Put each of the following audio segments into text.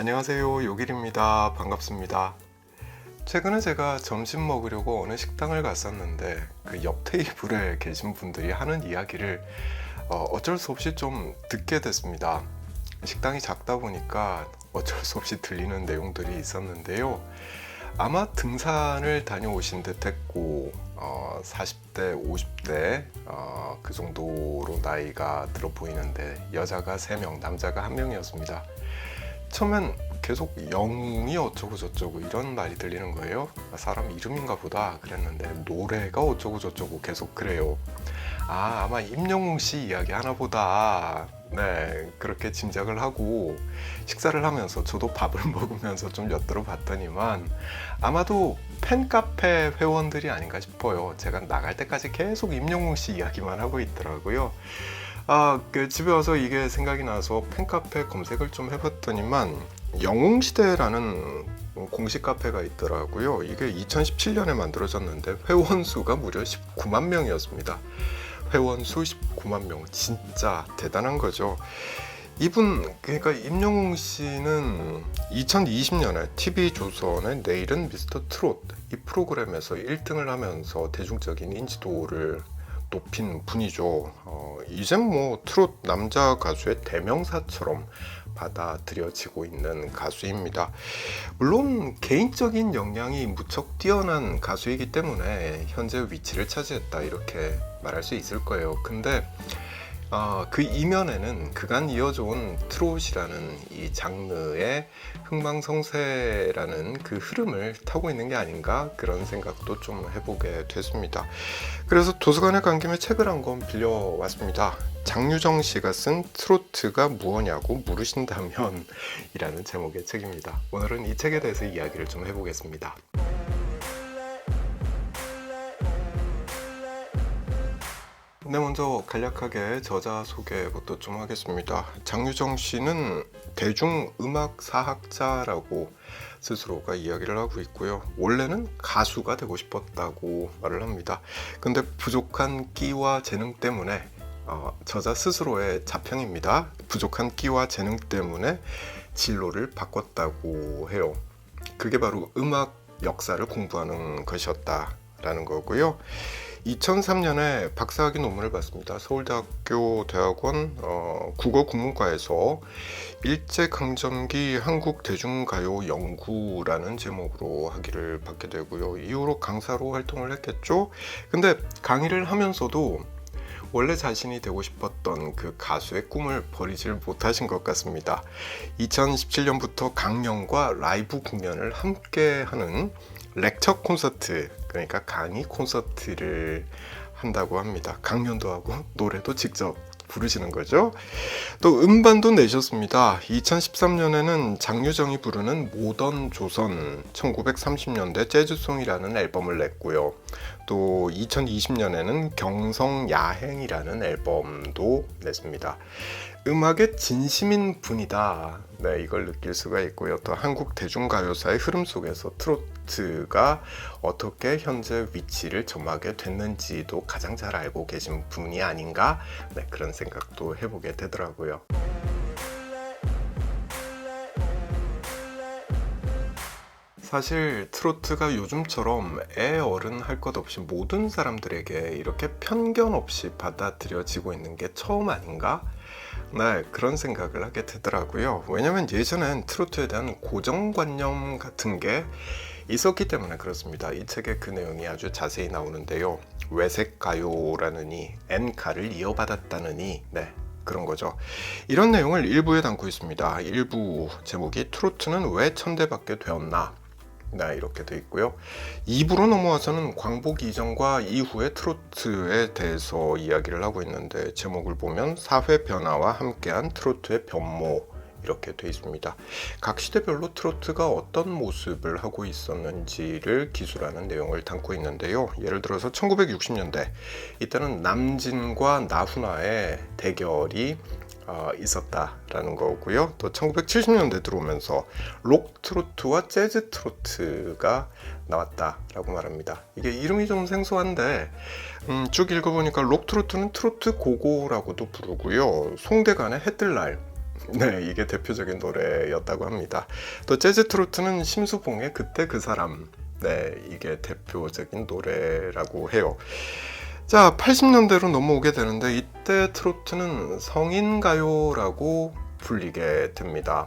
안녕하세요. 요길입니다. 반갑습니다. 최근에 제가 점심 먹으려고 어느 식당을 갔었는데 그 옆 테이블에 계신 분들이 하는 이야기를 어, 어쩔 수 없이 좀 듣게 됐습니다. 식당이 작다 보니까 어쩔 수 없이 들리는 내용들이 있었는데요. 아마 등산을 다녀오신 듯 했고, 어, 40대, 50대, 어, 그 정도로 나이가 들어 보이는데, 여자가 3명, 남자가 1명이었습니다. 처음엔 계속 영웅이 어쩌고 저쩌고 이런 말이 들리는 거예요. 아, 사람 이름인가 보다 그랬는데 노래가 어쩌고 저쩌고 계속 그래요. 아 아마 임영웅 씨 이야기 하나 보다. 네 그렇게 짐작을 하고 식사를 하면서 저도 밥을 먹으면서 좀 엿들어 봤더니만 아마도 팬카페 회원들이 아닌가 싶어요. 제가 나갈 때까지 계속 임영웅 씨 이야기만 하고 있더라고요. 아, 그 집에 와서 이게 생각이 나서 팬카페 검색을 좀 해봤더니만 영웅시대라는 공식 카페가 있더라고요. 이게 2017년에 만들어졌는데 회원 수가 무려 19만 명이었습니다. 회원 수 19만 명. 진짜 대단한 거죠. 이분 그러니까 임영웅 씨는 2020년에 TV 조선의 내일은 미스터 트롯 이 프로그램에서 1등을 하면서 대중적인 인지도를 높인 분이죠. 어, 이젠 뭐 트롯 남자 가수의 대명사처럼 받아들여지고 있는 가수입니다. 물론 개인적인 역량이 무척 뛰어난 가수이기 때문에 현재 위치를 차지했다 이렇게 말할 수 있을 거예요. 근데 어, 그 이면에는 그간 이어져 온 트롯이라는 이 장르의 흥망성쇠라는 그 흐름을 타고 있는 게 아닌가 그런 생각도 좀 해보게 됐습니다. 그래서 도서관에 간 김에 책을 한 권 빌려왔습니다. 장유정 씨가 쓴 트로트가 무엇냐고 물으신다면 이라는 제목의 책입니다. 오늘은 이 책에 대해서 이야기를 좀 해보겠습니다. 네, 먼저 간략하게 저자 소개부터 좀 하겠습니다. 장유정 씨는 대중음악 사학자라고 스스로가 이야기를 하고 있고요. 원래는 가수가 되고 싶었다고 말을 합니다. 근데 부족한 끼와 재능 때문에 어, 저자 스스로의 자평입니다. 부족한 끼와 재능 때문에 진로를 바꿨다고 해요. 그게 바로 음악 역사를 공부하는 것이었다라는 거고요. 2003년에 박사학위 논문을 받습니다. 서울대학교 대학원 어, 국어국문과에서 일제강점기 한국 대중가요 연구라는 제목으로 학위를 받게 되고요. 이후로 강사로 활동을 했겠죠. 근데 강의를 하면서도 원래 자신이 되고 싶었던 그 가수의 꿈을 버리질 못하신 것 같습니다. 2017년부터 강연과 라이브 공연을 함께 하는 렉처 콘서트 그러니까 강의 콘서트를 한다고 합니다. 강연도 하고 노래도 직접 부르시는 거죠. 또 음반도 내셨습니다. 2013년에는 장유정이 부르는 모던 조선 1930년대 재즈송이라는 앨범을 냈고요. 또 2020년에는 경성 야행이라는 앨범도 냈습니다. 음악의 진심인 분이다. 네, 이걸 느낄 수가 있고요. 또 한국 대중가요사의 흐름 속에서 트로트가 어떻게 현재 위치를 점하게 됐는지도 가장 잘 알고 계신 분이 아닌가 네, 그런 생각도 해보게 되더라고요. 사실 트로트가 요즘처럼 애 어른 할 것 없이 모든 사람들에게 이렇게 편견 없이 받아들여지고 있는 게 처음 아닌가? 네, 그런 생각을 하게 되더라고요. 왜냐면 예전엔 트로트에 대한 고정관념 같은 게 있었기 때문에 그렇습니다. 이 책에 그 내용이 아주 자세히 나오는데요. 외색 가요라느니 엔가를 이어받았다느니 네, 그런 거죠. 이런 내용을 일부에 담고 있습니다. 일부 제목이 트로트는 왜 천대받게 되었나? 네, 이렇게 돼 있고요. 2부로 넘어와서는 광복 이전과 이후의 트로트에 대해서 이야기를 하고 있는데 제목을 보면 사회 변화와 함께한 트로트의 변모 이렇게 돼 있습니다. 각 시대별로 트로트가 어떤 모습을 하고 있었는지를 기술하는 내용을 담고 있는데요. 예를 들어서 1960년대 이때는 남진과 나훈아의 대결이 어, 있었다라는 거고요. 또 1970년대 들어오면서 록 트로트와 재즈 트로트가 나왔다라고 말합니다. 이게 이름이 좀 생소한데 음, 쭉 읽어보니까 록 트로트는 트로트 고고라고도 부르고요. 송대관의 해뜰날 네, 이게 대표적인 노래였다고 합니다. 또 재즈 트로트는 심수봉의 그때 그 사람. 네, 이게 대표적인 노래라고 해요. 자, 80년대로 넘어오게 되는데 이때 트로트는 성인 가요라고 불리게 됩니다.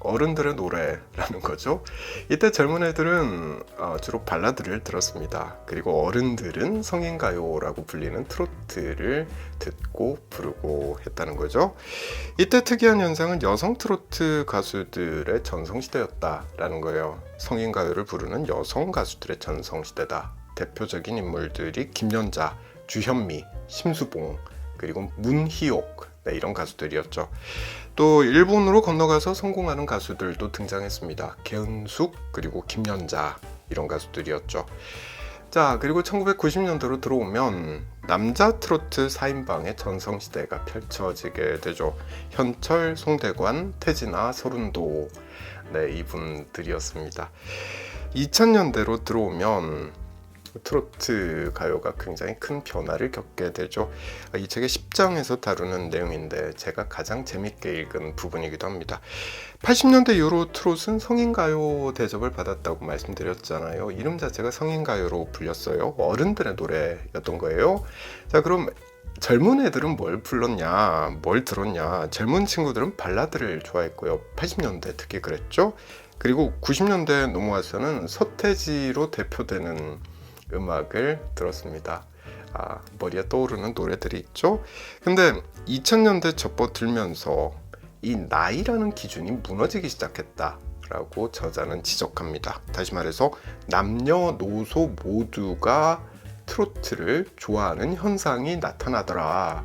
어른들의 노래라는 거죠. 이때 젊은 애들은 어, 주로 발라드를 들었습니다. 그리고 어른들은 성인가요라고 불리는 트로트를 듣고 부르고 했다는 거죠. 이때 특이한 현상은 여성 트로트 가수들의 전성시대였다라는 거예요. 성인가요를 부르는 여성 가수들의 전성시대다. 대표적인 인물들이 김연자, 주현미, 심수봉, 그리고 문희옥 네, 이런 가수들이었죠. 또 일본으로 건너가서 성공하는 가수들도 등장했습니다. 개은숙 그리고 김연자 이런 가수들이었죠. 자 그리고 1990년대로 들어오면 남자 트로트 4인방의 전성시대가 펼쳐지게 되죠. 현철, 송대관, 태진아, 서른도 네 이분들이었습니다. 2000년대로 들어오면 트로트 가요가 굉장히 큰 변화를 겪게 되죠. 이 책의 10장에서 다루는 내용인데 제가 가장 재밌게 읽은 부분이기도 합니다. 80년대 이후로 트롯은 성인 가요 대접을 받았다고 말씀드렸잖아요. 이름 자체가 성인 가요로 불렸어요. 어른들의 노래였던 거예요. 자, 그럼 젊은 애들은 뭘 불렀냐, 뭘 들었냐. 젊은 친구들은 발라드를 좋아했고요. 80년대 특히 그랬죠. 그리고 90년대 넘어와서는 서태지로 대표되는 음악을 들었습니다. 아, 머리에 떠오르는 노래들이 있죠. 근데 2000년대 접어들면서 이 나이라는 기준이 무너지기 시작했다 라고 저자는 지적합니다. 다시 말해서 남녀노소 모두가 트로트를 좋아하는 현상이 나타나더라.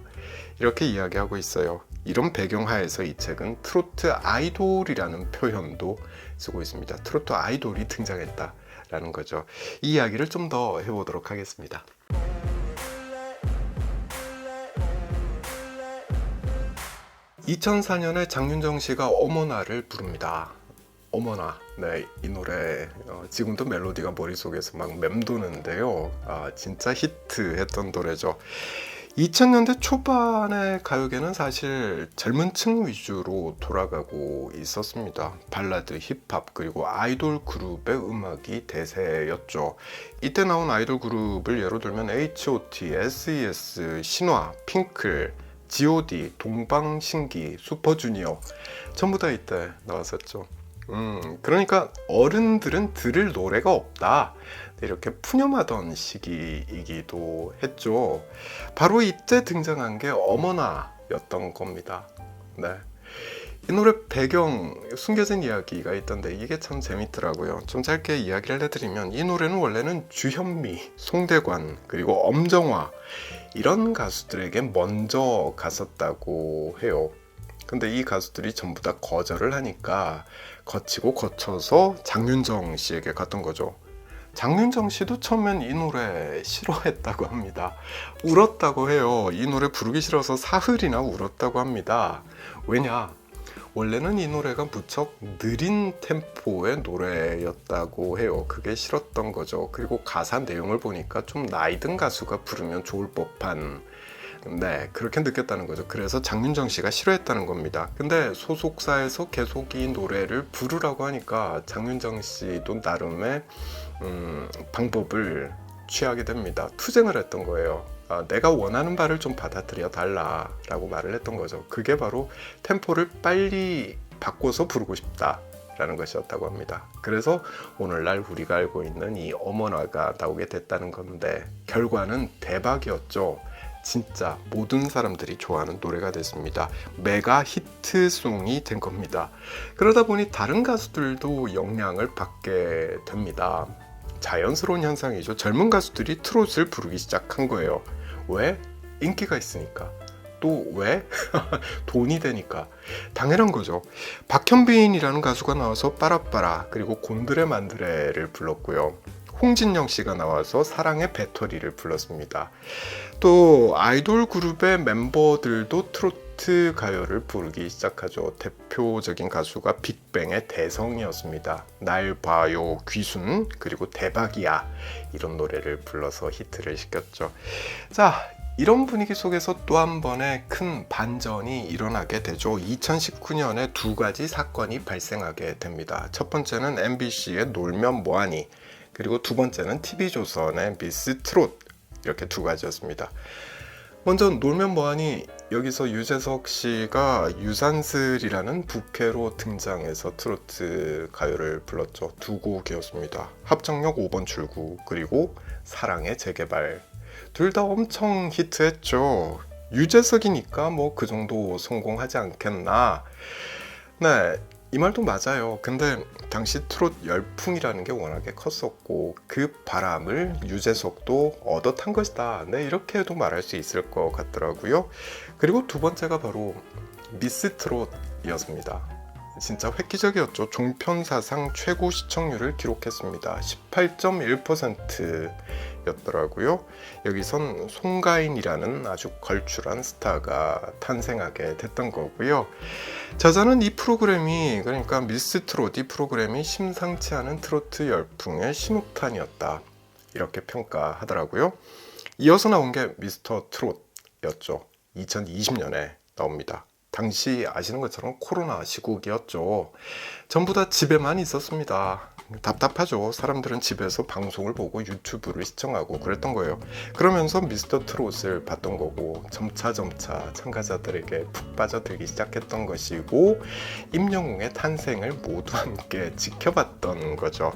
이렇게 이야기하고 있어요. 이런 배경하에서 이 책은 트로트 아이돌이라는 표현도 쓰고 있습니다. 트로트 아이돌이 등장했다. 라는 거죠. 이 이야기를 좀 더 해보도록 하겠습니다. (2004년에) 장윤정 씨가 어머나를 부릅니다 어머나 네 이 노래 어, 지금도 멜로디가 머릿속에서 막 맴도는데요 아 진짜 히트했던 노래죠 2000년대 초반의 가요계는 사실 젊은 층 위주로 돌아가고 있었습니다. 발라드, 힙합, 그리고 아이돌 그룹의 음악이 대세였죠. 이때 나온 아이돌 그룹을 예로 들면 H.O.T, S.E.S, 신화, 핑클, G.O.D, 동방신기, 슈퍼주니어 전부 다 이때 나왔었죠. 음, 그러니까 어른들은 들을 노래가 없다. 이렇게 푸념하던 시기이기도 했죠. 바로 이때 등장한 게 어머나였던 겁니다. 네. 이 노래 배경 숨겨진 이야기가 있던데 이게 참 재밌더라고요. 좀 짧게 이야기를 해드리면 이 노래는 원래는 주현미, 송대관 그리고 엄정화 이런 가수들에게 먼저 갔었다고 해요. 근데 이 가수들이 전부 다 거절을 하니까 거치고 거쳐서 장윤정 씨에게 갔던 거죠. 장윤정 씨도 처음엔 이 노래 싫어했다고 합니다. 울었다고 해요. 이 노래 부르기 싫어서 사흘이나 울었다고 합니다. 왜냐? 원래는 이 노래가 무척 느린 템포의 노래였다고 해요. 그게 싫었던 거죠. 그리고 가사 내용을 보니까 좀 나이 든 가수가 부르면 좋을 법한 네, 그렇게 느꼈다는 거죠. 그래서 장윤정 씨가 싫어했다는 겁니다. 근데 소속사에서 계속 이 노래를 부르라고 하니까 장윤정 씨도 나름의 음, 방법을 취하게 됩니다. 투쟁을 했던 거예요. 아, 내가 원하는 바를 좀 받아들여 달라라고 말을 했던 거죠. 그게 바로 템포를 빨리 바꿔서 부르고 싶다. 라는 것이었다고 합니다. 그래서 오늘날 우리가 알고 있는 이 어머나가 나오게 됐다는 건데 결과는 대박이었죠. 진짜 모든 사람들이 좋아하는 노래가 됐습니다. 메가 히트송이 된 겁니다. 그러다 보니 다른 가수들도 영향을 받게 됩니다. 자연스러운 현상이죠. 젊은 가수들이 트롯을 부르기 시작한 거예요. 왜? 인기가 있으니까. 또 왜? 돈이 되니까. 당연한 거죠. 박현빈이라는 가수가 나와서 빠라빠라 그리고 곤드레 만드레를 불렀고요. 홍진영 씨가 나와서 사랑의 배터리를 불렀습니다. 또 아이돌 그룹의 멤버들도 트로트 가요를 부르기 시작하죠. 대표적인 가수가 빅뱅의 대성이었습니다. 날 봐요 귀순 그리고 대박이야 이런 노래를 불러서 히트를 시켰죠. 자 이런 분위기 속에서 또 한 번의 큰 반전이 일어나게 되죠. 2019년에 두 가지 사건이 발생하게 됩니다. 첫 번째는 MBC의 놀면 뭐하니 그리고 두 번째는 TV조선의 미스 트롯 이렇게 두 가지였습니다. 먼저 놀면 뭐하니 여기서 유재석 씨가 유산슬이라는 부캐로 등장해서 트로트 가요를 불렀죠. 두 곡이었습니다. 합정역 5번 출구 그리고 사랑의 재개발 둘 다 엄청 히트했죠. 유재석이니까 뭐 그 정도 성공하지 않겠나. 네, 이 말도 맞아요. 근데 당시 트롯 열풍이라는 게 워낙에 컸었고 그 바람을 유재석도 얻어 탄 것이다. 네, 이렇게도 말할 수 있을 것 같더라고요. 그리고 두 번째가 바로 미스 트롯이었습니다. 진짜 획기적이었죠. 종편 사상 최고 시청률을 기록했습니다. 18.1%였더라고요. 여기선 송가인이라는 아주 걸출한 스타가 탄생하게 됐던 거고요. 저자는 이 프로그램이 그러니까 미스 트롯 이 프로그램이 심상치 않은 트로트 열풍의 신호탄이었다. 이렇게 평가하더라고요. 이어서 나온 게 미스터 트롯이었죠. 2020년에 나옵니다. 당시 아시는 것처럼 코로나 시국이었죠. 전부 다 집에만 있었습니다. 답답하죠. 사람들은 집에서 방송을 보고 유튜브를 시청하고 그랬던 거예요. 그러면서 미스터 트롯을 봤던 거고 점차 점차 참가자들에게 푹 빠져들기 시작했던 것이고 임영웅의 탄생을 모두 함께 지켜봤던 거죠.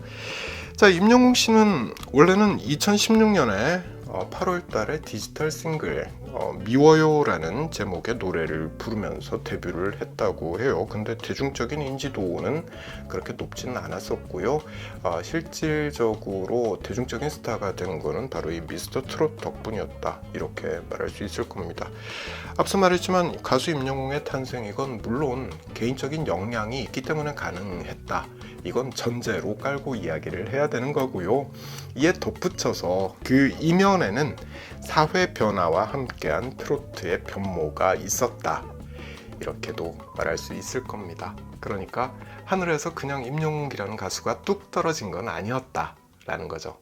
자, 임영웅 씨는 원래는 2016년에 8월 달에 디지털 싱글 어, 미워요라는 제목의 노래를 부르면서 데뷔를 했다고 해요. 근데 대중적인 인지도는 그렇게 높지는 않았었고요. 아, 실질적으로 대중적인 스타가 된 거는 바로 이 미스터 트롯 덕분이었다. 이렇게 말할 수 있을 겁니다. 앞서 말했지만 가수 임영웅의 탄생 이건 물론 개인적인 역량이 있기 때문에 가능했다. 이건 전제로 깔고 이야기를 해야 되는 거고요. 이에 덧붙여서 그 이면에 는 사회 변화와 함께한 트로트의 변모가 있었다. 이렇게도 말할 수 있을 겁니다. 그러니까 하늘에서 그냥 임영웅이라는 가수가 뚝 떨어진 건 아니었다 라는 거죠.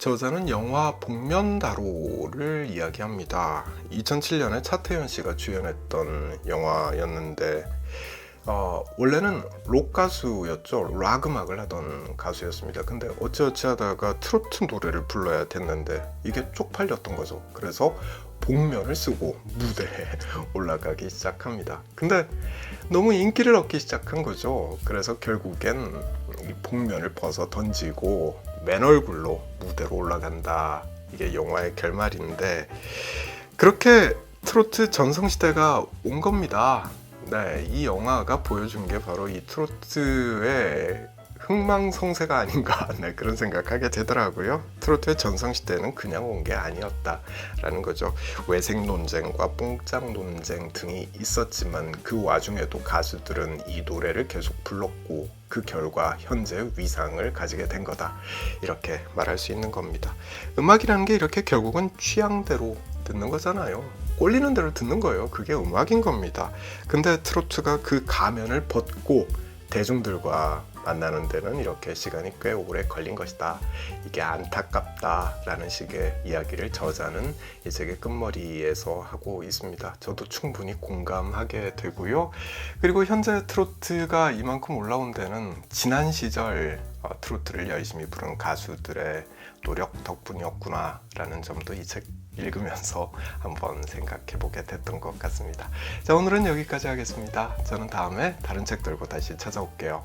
저자는 영화 복면다로를 이야기합니다. 2007년에 차태현 씨가 주연했던 영화였는데 어, 원래는 록 가수였죠. 락 음악을 하던 가수였습니다. 근데 어찌어찌 하다가 트로트 노래를 불러야 됐는데 이게 쪽팔렸던 거죠. 그래서 복면을 쓰고 무대에 올라가기 시작합니다. 근데 너무 인기를 얻기 시작한 거죠. 그래서 결국엔 이 복면을 벗어 던지고 맨 얼굴로 무대로 올라간다. 이게 영화의 결말인데 그렇게 트로트 전성시대가 온 겁니다. 네, 이 영화가 보여준 게 바로 이 트로트의 흥망성쇠가 아닌가 네, 그런 생각하게 되더라고요. 트로트의 전성시대는 그냥 온 게 아니었다라는 거죠. 외색 논쟁과 뽕짝 논쟁 등이 있었지만 그 와중에도 가수들은 이 노래를 계속 불렀고 그 결과 현재 위상을 가지게 된 거다. 이렇게 말할 수 있는 겁니다. 음악이라는 게 이렇게 결국은 취향대로 듣는 거잖아요. 꼴리는 대로 듣는 거예요. 그게 음악인 겁니다. 근데 트로트가 그 가면을 벗고 대중들과 만나는 데는 이렇게 시간이 꽤 오래 걸린 것이다. 이게 안타깝다라는 식의 이야기를 저자는 이 책의 끝머리에서 하고 있습니다. 저도 충분히 공감하게 되고요. 그리고 현재 트로트가 이만큼 올라온 데는 지난 시절 어, 트로트를 열심히 부른 가수들의 노력 덕분이었구나라는 점도 이 책 읽으면서 한번 생각해 보게 됐던 것 같습니다. 자, 오늘은 여기까지 하겠습니다. 저는 다음에 다른 책 들고 다시 찾아올게요.